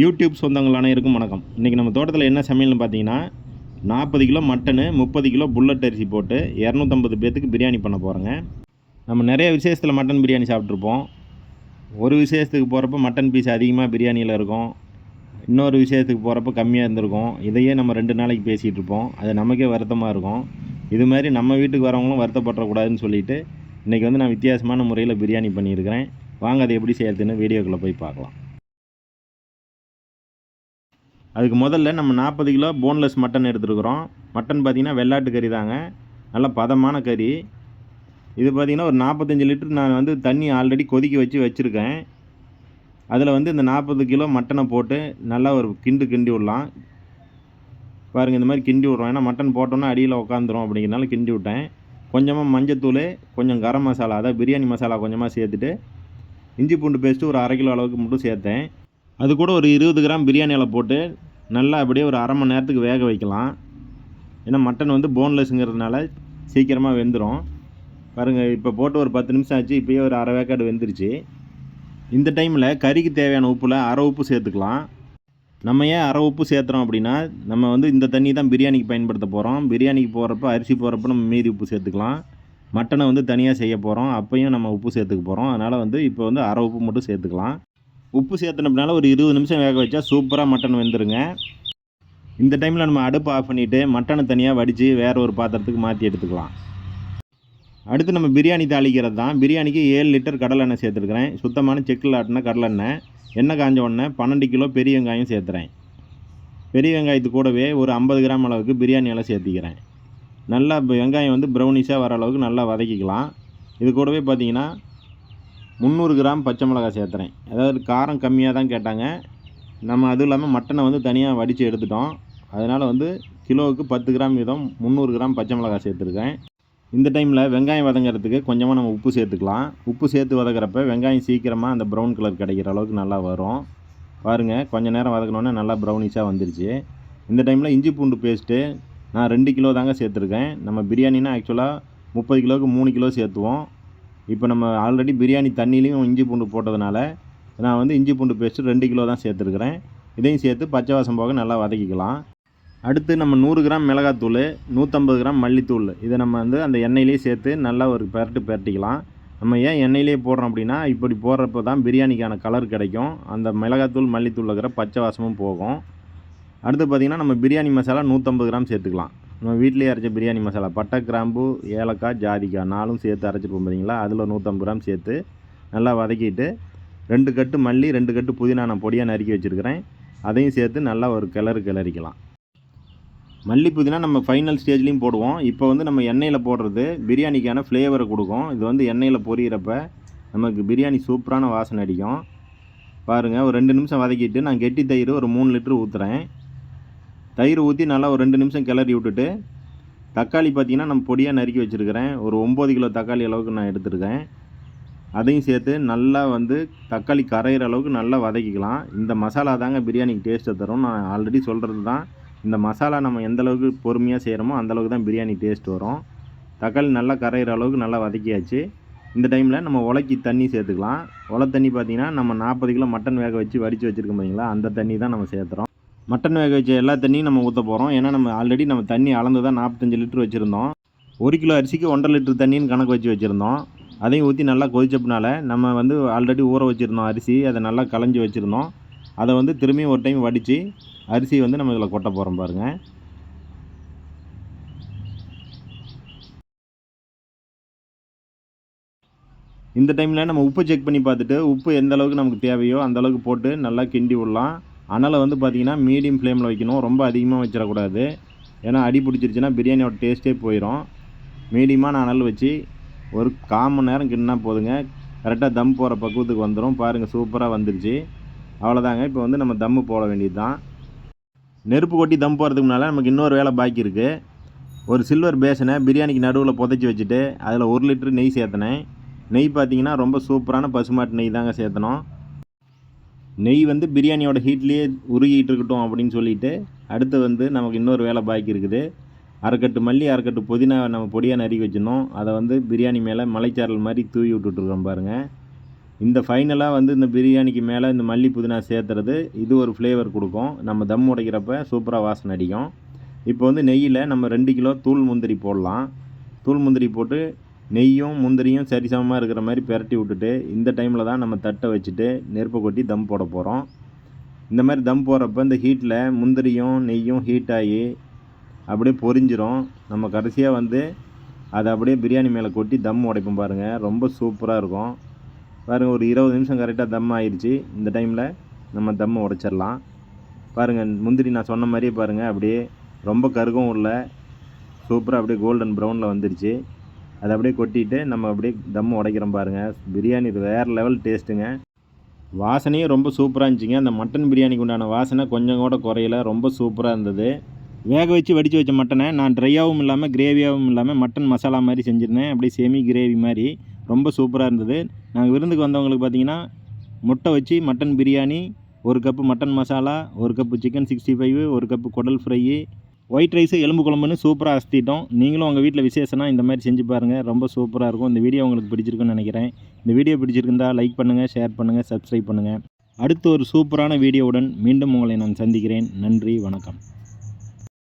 YouTube சொந்தங்கள் அனைவருக்கும் வணக்கம். இன்றைக்கி நம்ம தோட்டத்தில் என்ன சமையல்னு பார்த்தீங்கன்னா நாற்பது கிலோ மட்டனு முப்பது கிலோ புல்லட் அரிசி போட்டு இரநூத்தம்பது பேர்த்துக்கு பிரியாணி பண்ண போகிறோங்க நம்ம நிறைய விசேஷத்தில் மட்டன் பிரியாணி சாப்பிட்ருப்போம் ஒரு விசேஷத்துக்கு போகிறப்ப மட்டன் பீஸ் அதிகமாக பிரியாணியில் இருக்கும். இன்னொரு விஷயத்துக்கு போகிறப்ப கம்மியாக இருந்திருக்கும். இதையே நம்ம ரெண்டு நாளைக்கு பேசிகிட்டு இருப்போம். அது நமக்கே வருத்தமாக இருக்கும். இது மாதிரி நம்ம வீட்டுக்கு வரவங்களும் வருத்தப்படக்கூடாதுன்னு சொல்லிட்டு இன்றைக்கி வந்து நான் வித்தியாசமான முறையில் பிரியாணி பண்ணியிருக்கிறேன். வாங்க அதை எப்படி செய்யறதுன்னு வீடியோக்குள்ளே போய் பார்க்கலாம். அதுக்கு முதல்ல நம்ம நாற்பது கிலோ போன்லெஸ் மட்டன் எடுத்துருக்குறோம். மட்டன் பார்த்திங்கன்னா வெள்ளாட்டு கறி தாங்க. நல்ல பதமான கறி. இது பார்த்திங்கன்னா ஒரு நாற்பத்தஞ்சு லிட்டர் நான் வந்து தண்ணி ஆல்ரெடி கொதிக்க வச்சு வச்சுருக்கேன். அதில் வந்து இந்த நாற்பது கிலோ மட்டனை போட்டு நல்லா ஒரு கிண்டு கிண்டி விடலாம். பாருங்கள் இந்த மாதிரி கிண்டி விட்றோம். ஏன்னா மட்டன் போட்டோன்னா அடியில் உட்காந்துரும் அப்படிங்கிறனால கிண்டி விட்டேன். கொஞ்சமாக மஞ்சத்தூள் கொஞ்சம் கரம் மசாலா அதாவது பிரியாணி மசாலா கொஞ்சமாக சேர்த்துட்டு இஞ்சி பூண்டு பேஸ்ட்டு ஒரு அரை கிலோ அளவுக்கு மட்டும் சேர்த்தேன். அது கூட ஒரு இருபது கிராம் பிரியாணி இலை போட்டு நல்லா அப்படியே ஒரு அரை மணி நேரத்துக்கு வேக வைக்கலாம். ஏன்னா மட்டன் வந்து போன்லெஸ்ஸுங்கிறதுனால சீக்கிரமாக வெந்துடும் பாருங்கள் இப்போ போட்டு ஒரு பத்து நிமிஷம் ஆச்சு இப்போயே ஒரு அரை வேக்காடு வெந்துருச்சு. இந்த டைமில் கறிக்கு தேவையான உப்பில் அரை உப்பு சேர்த்துக்கலாம். நம்ம ஏன் அரை உப்பு சேர்த்துறோம் அப்படின்னா நம்ம வந்து இந்த தண்ணி தான் பிரியாணிக்கு பயன்படுத்த போகிறோம் பிரியாணிக்கு போகிறப்ப அரிசி போகிறப்ப நம்ம மீதி உப்பு சேர்த்துக்கலாம். மட்டனை வந்து தனியாக செய்ய போகிறோம் அப்பையும் நம்ம உப்பு சேர்த்துக்க போகிறோம் அதனால் வந்து இப்போ வந்து அரை உப்பு மட்டும் சேர்த்துக்கலாம். உப்பு சேர்த்துனப்பனால ஒரு இருபது நிமிஷம் வேக வச்சா சூப்பராக மட்டன் வெந்துருங்க. இந்த டைமில் நம்ம அடுப்பு ஆஃப் பண்ணிவிட்டு மட்டனை தனியாக வடித்து வேறு ஒரு பாத்திரத்துக்கு மாற்றி எடுத்துக்கலாம். அடுத்து நம்ம பிரியாணி தாளிக்கிறது தான். பிரியாணிக்கு ஏழு லிட்டர் கடலெண்ணெய் சேர்த்துருக்குறேன். சுத்தமான செக்கில் ஆட்டின கடலெண்ணெய் எண்ணெய். காஞ்ச உடனே பன்னெண்டு கிலோ பெரிய வெங்காயம் சேர்த்துறேன். பெரிய வெங்காயத்து கூடவே ஒரு ஐம்பது கிராம் அளவுக்கு பிரியாணி எல்லாம் சேர்த்திக்கிறேன். நல்லா இப்போ வெங்காயம் வந்து ப்ரௌனிஷாக வர அளவுக்கு நல்லா வதக்கிக்கலாம். இது கூடவே பார்த்தீங்கன்னா முந்நூறு கிராம் பச்சை மிளகாய் சேர்த்துறேன். அதாவது காரம் கம்மியாக தான் கேட்டாங்க. நம்ம அதுவும் இல்லாமல் மட்டனை வந்து தனியாக வடித்து எடுத்துட்டோம். அதனால் வந்து கிலோவுக்கு பத்து கிராம் வீதம் முந்நூறு கிராம் பச்சை மிளகாய் சேர்த்துருக்கேன். இந்த டைமில் வெங்காயம் வதங்கிறதுக்கு கொஞ்சமாக நம்ம உப்பு சேர்த்துக்கலாம். உப்பு சேர்த்து வதக்கிறப்ப வெங்காயம் சீக்கிரமாக அந்த ப்ரௌன் கலர் கிடைக்கிற அளவுக்கு நல்லா வரும். பாருங்கள் கொஞ்சம் நேரம் வதக்கினோன்னே நல்லா ப்ரௌனிஷாக வந்துருச்சு. இந்த டைமில் இஞ்சி பூண்டு பேஸ்ட்டு நான் ரெண்டு கிலோ தாங்க சேர்த்துருக்கேன். நம்ம பிரியாணினா ஆக்சுவலாக முப்பது கிலோவுக்கு மூணு கிலோ சேர்த்துவோம். இப்போ நம்ம ஆல்ரெடி பிரியாணி தண்ணிலையும் இஞ்சி பூண்டு போட்டதுனால நான் வந்து இஞ்சி பூண்டு பேஸ்ட்டு ரெண்டு கிலோ தான் சேர்த்துருக்குறேன். இதையும் சேர்த்து பச்சை வாசம் போக நல்லா வதக்கிக்கலாம். அடுத்து நம்ம நூறு கிராம் மிளகாத்தூள் நூற்றம்பது கிராம் மல்லித்தூள். இதை நம்ம வந்து அந்த எண்ணெயிலே சேர்த்து நல்லா ஒரு பெரட்டு பெரட்டிக்கலாம். நம்ம ஏன் எண்ணெயிலே போடுறோம் அப்படின்னா இப்படி போடுறப்ப தான் பிரியாணிக்கான கலர் கிடைக்கும். அந்த மிளகாத்தூள் மல்லித்தூள் இருக்கிற பச்சை வாசமும் போகும். அடுத்து பார்த்திங்கன்னா நம்ம பிரியாணி மசாலா நூற்றம்பது கிராம் சேர்த்துக்கலாம். நம்ம வீட்டிலே அரைச்ச பிரியாணி மசாலா. பட்டை கிராம்பு ஏலக்காய் ஜாதிக்காய் நாலும் சேர்த்து அரைச்சிருப்போம் பார்த்தீங்களா அதில் நூற்றம்பது கிராம் சேர்த்து நல்லா வதக்கிட்டு ரெண்டு கட்டு மல்லி ரெண்டு கட்டு புதினா நான் பொடியாக நறுக்கி வச்சுருக்கிறேன். அதையும் சேர்த்து நல்லா ஒரு கிளறு கிளறிக்கலாம். மல்லி புதினா நம்ம ஃபைனல் ஸ்டேஜ்லேயும் போடுவோம். இப்போ வந்து நம்ம எண்ணெயில் போடுறது பிரியாணிக்கான ஃப்ளேவரை கொடுக்கும். இது வந்து எண்ணெயில் பொரியிறப்ப நமக்கு பிரியாணி சூப்பரான வாசனை அடிக்கும். பாருங்கள் ஒரு ரெண்டு நிமிஷம் வதக்கிட்டு நான் கெட்டி தயிர் ஒரு மூணு லிட்டர் ஊற்றுறேன் தயிர் ஊற்றி நல்லா ஒரு ரெண்டு நிமிஷம் கிளறி விட்டுட்டு தக்காளி பார்த்திங்கன்னா நம்ம பொடியாக நறுக்கி வச்சுருக்கிறேன். ஒரு ஒம்பது கிலோ தக்காளி அளவுக்கு நான் எடுத்துருக்கேன். அதையும் சேர்த்து நல்லா வந்து தக்காளி கரையிற அளவுக்கு நல்லா வதக்கிக்கலாம். இந்த மசாலா தாங்க பிரியாணிக்கு டேஸ்ட்டை தரும். நான் ஆல்ரெடி சொல்கிறது தான். இந்த மசாலா நம்ம எந்த அளவுக்கு பொறுமையாக செய்கிறோமோ அந்தளவுக்கு தான் பிரியாணி டேஸ்ட் வரும். தக்காளி நல்லா கரையிற அளவுக்கு நல்லா வதக்கியாச்சு. இந்த டைமில் நம்ம உலக்கி தண்ணி சேர்த்துக்கலாம். உல தண்ணி பார்த்திங்கன்னா நம்ம நாற்பது கிலோ மட்டன் வேக வச்சு வடித்து வச்சுருக்கோம் பார்த்திங்களா அந்த தண்ணி தான் நம்ம சேர்த்துறோம். மட்டன் வேக வச்ச எல்லா தண்ணியும் நம்ம ஊற்ற போகிறோம் ஏன்னா நம்ம ஆல்ரெடி நம்ம தண்ணி அளந்து தான் நாற்பத்தஞ்சு லிட்டர் வச்சுருந்தோம். ஒரு கிலோ அரிசிக்கு ஒன்றரை லிட்டர் தண்ணின்னு கணக்கு வச்சு வச்சுருந்தோம். அதையும் ஊற்றி நல்லா கொதிச்சப்பனால நம்ம வந்து ஆல்ரெடி ஊற வச்சுருந்தோம் அரிசி. அதை நல்லா களைஞ்சி வச்சுருந்தோம். அதை வந்து திரும்பியும் ஒரு டைம் வடித்து அரிசி வந்து நம்ம இதில் கொட்ட போகிறோம் பாருங்கள் இந்த டைமில் நம்ம உப்பு செக் பண்ணி பார்த்துட்டு உப்பு எந்த அளவுக்கு நமக்கு தேவையோ அந்த அளவுக்கு போட்டு நல்லா கிண்டி விடலாம். அனலை வந்து பார்த்திங்கன்னா மீடியம் ஃப்ளேமில் வைக்கணும். ரொம்ப அதிகமாக வச்சிடக்கூடாது. ஏன்னா அடி பிடிச்சிருச்சுன்னா பிரியாணியோட டேஸ்ட்டே போயிடும் மீடியமான அனல் வச்சு ஒரு கால் மணி நேரம் கிண்டினா போதுங்க. கரெக்டாக தம் போகிற பக்குவத்துக்கு வந்துடும் பாருங்கள் சூப்பராக வந்துருச்சு. அவ்வளோதாங்க இப்போ வந்து நம்ம தம்மு போட வேண்டியது தான் நெருப்பு கொட்டி தம் போகிறதுக்கு முன்னால் நமக்கு இன்னொரு வேலை பாக்கி இருக்குது ஒரு சில்வர் பேசனை பிரியாணிக்கு நடுவில் புதைச்சி வச்சுட்டு அதில் ஒரு லிட்டர் நெய் சேர்த்தனேன். நெய் பார்த்தீங்கன்னா ரொம்ப சூப்பரான பசுமாட்டு நெய் தாங்க சேர்த்தணும். நெய் வந்து பிரியாணியோட ஹீட்லேயே உருகிட்டு இருக்கட்டும் அப்படின்னு சொல்லிவிட்டு அடுத்து வந்து நமக்கு இன்னொரு வேலை பாக்கி இருக்குது. அரைக்கட்டு மல்லி அரைக்கட்டு புதினா நம்ம பொடியாக நறுக்கி வச்சிருந்தோம் அதை வந்து பிரியாணி மேலே மலைச்சாரல் மாதிரி தூவி விட்டுட்ருக்கோம் பாருங்கள் இந்த ஃபைனலாக வந்து இந்த பிரியாணிக்கு மேலே இந்த மல்லி புதினா சேர்த்துறது இது ஒரு ஃப்ளேவர் கொடுக்கும். நம்ம தம் உடைக்கிறப்ப சூப்பராக வாசனை அடிக்கும். இப்போ வந்து நெய்யில் நம்ம ரெண்டு கிலோ தூள் முந்திரி போடலாம். தூள் முந்திரி போட்டு நெய்யும் முந்திரியும் சரிசமமாக இருக்கிற மாதிரி பிரட்டி விட்டுட்டு இந்த டைமில் தான் நம்ம தட்டை வச்சுட்டு நெருப்பை கொட்டி தம் போட போகிறோம் இந்த மாதிரி தம் போடுறப்ப இந்த ஹீட்டில் முந்திரியும் நெய்யும் ஹீட் ஆகி அப்படியே பொரிஞ்சிரும். நம்ம கடைசியாக வந்து அதை அப்படியே பிரியாணி மேலே கொட்டி தம் உடைப்போம் பாருங்கள் ரொம்ப சூப்பராக இருக்கும். பாருங்கள் ஒரு இருபது நிமிஷம் கரெக்டாக தம் ஆயிடுச்சு இந்த டைமில் நம்ம தம்மை உடைச்சிடலாம். பாருங்கள் முந்திரி நான் சொன்ன மாதிரியே பாருங்கள் அப்படியே ரொம்ப கருகவும் இல்லை சூப்பராக அப்படியே கோல்டன் ப்ரௌனில் வந்துருச்சு. அதை அப்படியே கொட்டிட்டு நம்ம அப்படியே தம் உடைக்கிறோம் பாருங்கள் பிரியாணி இது வேறு லெவல் டேஸ்ட்டுங்க வாசனையும் ரொம்ப சூப்பராக இருந்துச்சுங்க. அந்த மட்டன் பிரியாணிக்கு உண்டான வாசனை கொஞ்சம் கூட குறையல. ரொம்ப சூப்பராக இருந்தது. வேக வச்சு வடித்து வச்ச மட்டனை நான் ட்ரையாகவும் இல்லாமல் கிரேவியாகவும் இல்லாமல் மட்டன் மசாலா மாதிரி செஞ்சுருந்தேன். அப்படியே செமி கிரேவி மாதிரி. ரொம்ப சூப்பராக இருந்தது. நாங்கள் விருந்துக்கு வந்தவங்களுக்கு பார்த்திங்கன்னா முட்டை வச்சு மட்டன் பிரியாணி ஒரு கப்பு மட்டன் மசாலா ஒரு கப்பு சிக்கன் சிக்ஸ்டி ஃபைவ் ஒரு கப்பு குடல் ஃப்ரை ஒயிட் ரைஸு எலும்பு குழம்புன்னு சூப்பராக அசத்திட்டோம். நீங்களும் உங்கள் வீட்டில் விசேஷம்னா இந்த மாதிரி செஞ்சு பாருங்கள் ரொம்ப சூப்பராக இருக்கும். இந்த வீடியோ உங்களுக்கு பிடிச்சிருக்குன்னு நினைக்கிறேன். இந்த வீடியோ பிடிச்சிருந்தா லைக் பண்ணுங்கள் ஷேர் பண்ணுங்கள் சப்ஸ்கிரைப் பண்ணுங்கள் அடுத்து ஒரு சூப்பரான வீடியோவுடன் மீண்டும் உங்களை நான் சந்திக்கிறேன். நன்றி வணக்கம்.